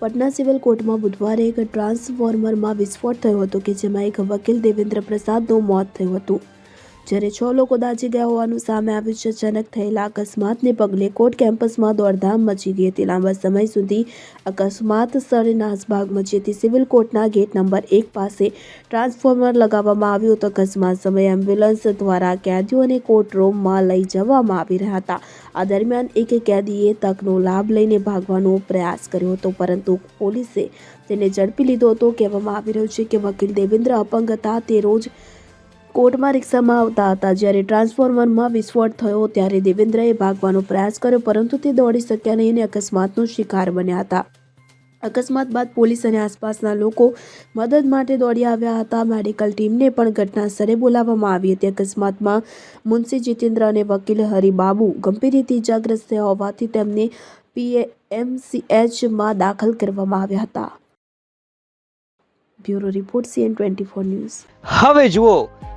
Patna civil કોર્ટમાં બુધવારે એક ટ્રાન્સફોર્મરમાં વિસ્ફોટ થયો હતો કે જેમાં એક વકીલ દેવેન્દ્ર પ્રસાદનું મોત થયું હતું. જ્યારે છ લોકો દાઝી ગયા હોવાનું સામે આવ્યું છે અચાનક થયેલા અકસ્માતને પગલે કોર્ટ કેમ્પસમાં દોડધામ મચી ગઈ હતી. લાંબા સમય સુધી અકસ્માત સ્થળે નાસભાગ મચી હતી. સિવિલ કોર્ટના ગેટ નંબર એક પાસે ટ્રાન્સફોર્મર લગાવવામાં આવ્યું હતું. અકસ્માત સમયે એમ્બ્યુલન્સ દ્વારા કેદીઓને કોર્ટ રૂમમાં લઈ જવામાં આવી રહ્યા હતા. આ દરમિયાન એક કેદીએ તકનો લાભ લઈને ભાગવાનો પ્રયાસ કર્યો હતો, પરંતુ પોલીસે તેને ઝડપી લીધો હતો. કહેવામાં આવી રહ્યું છે કે વકીલ દેવેન્દ્ર અપંગ હતા. તે રોજ કોર્ટમાં રિક્ષામાં આવતા હતા. જ્યારે ટ્રાન્સફોર્મરમાં વિસ્ફોટ થયો ત્યારે દેવેન્દ્રએ ભાગવાનો પ્રયાસ કર્યો, પરંતુ તે દોડી શક્યા નહીં અને અકસ્માતનો શિકાર બન્યા હતા. અકસ્માત બાદ પોલીસ અને આસપાસના લોકો મદદ માટે દોડી આવ્યા હતા. મેડિકલ ટીમને પણ ઘટના સ્થળે બોલાવવામાં આવી હતી. અકસ્માતમાં મુનશી જીતેન્દ્ર અને વકીલ હરિબાબુ ગંભીર રીતે ઇજાગ્રસ્ત હોવાથી તેમને પીએમસીએચમાં દાખલ કરવામાં આવ્યા હતા. Bureau report CN twenty four news. હવે જુઓ